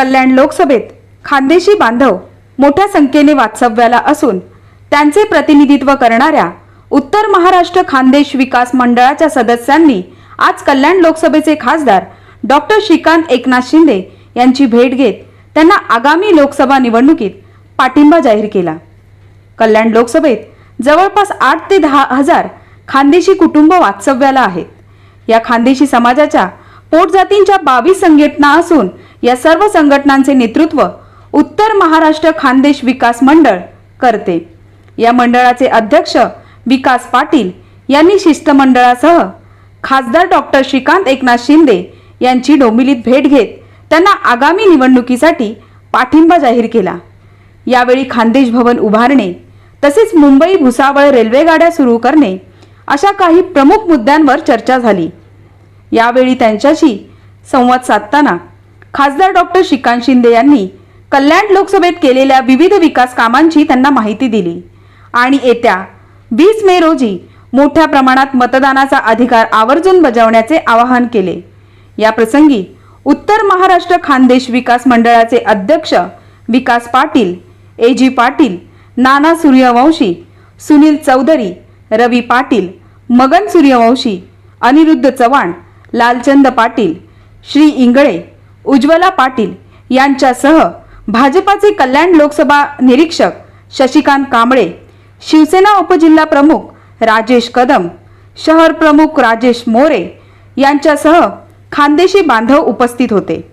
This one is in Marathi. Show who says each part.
Speaker 1: कल्याण लोकसभेत खानदेशी बांधव मोठ्या संख्येने वास्तव्याला असून त्यांचे प्रतिनिधित्व करणाऱ्या उत्तर महाराष्ट्र खानदेश विकास मंडळाच्या सदस्यांनी आज कल्याण लोकसभेचे खासदार डॉक्टर श्रीकांत एकनाथ शिंदे यांची भेट घेत त्यांना आगामी लोकसभा निवडणुकीत पाठिंबा जाहीर केला. कल्याण लोकसभेत जवळपास आठ ते दहा हजार खानदेशी कुटुंब वास्तव्याला आहेत. या खानदेशी समाजाच्या पोटजातींच्या बावीस संघटना असून या सर्व संघटनांचे नेतृत्व उत्तर महाराष्ट्र खानदेश विकास मंडळ करते. या मंडळाचे अध्यक्ष विकास पाटील यांनी शिष्टमंडळासह खासदार डॉक्टर श्रीकांत एकनाथ शिंदे यांची डोंबिलीत भेट घेत त्यांना आगामी निवडणुकीसाठी पाठिंबा जाहीर केला. यावेळी खानदेश भवन उभारणे तसेच मुंबई भुसावळ रेल्वे गाड्या सुरू करणे अशा काही प्रमुख मुद्द्यांवर चर्चा झाली. यावेळी त्यांच्याशी संवाद साधताना खासदार डॉक्टर श्रीकांत शिंदे यांनी कल्याण लोकसभेत केलेल्या विविध विकास कामांची त्यांना माहिती दिली. आणि येत्या वीस मे रोजी मोठ्या प्रमाणात मतदानाचा अधिकार आवर्जून बजावण्याचे आवाहन केले. या प्रसंगी उत्तर महाराष्ट्र खानदेश विकास मंडळाचे अध्यक्ष विकास पाटील ए जी पाटील नाना सूर्यवंशी सुनील चौधरी रवी पाटील मगन सूर्यवंशी अनिरुद्ध चव्हाण लालचंद पाटील श्री इंगळे उज्ज्वला पाटील यांच्यासह भाजपाचे कल्याण लोकसभा निरीक्षक शशिकांत कांबळे शिवसेना उपजिल्हा प्रमुख राजेश कदम शहर प्रमुख राजेश मोरे यांच्यासह खानदेशी बांधव उपस्थित होते.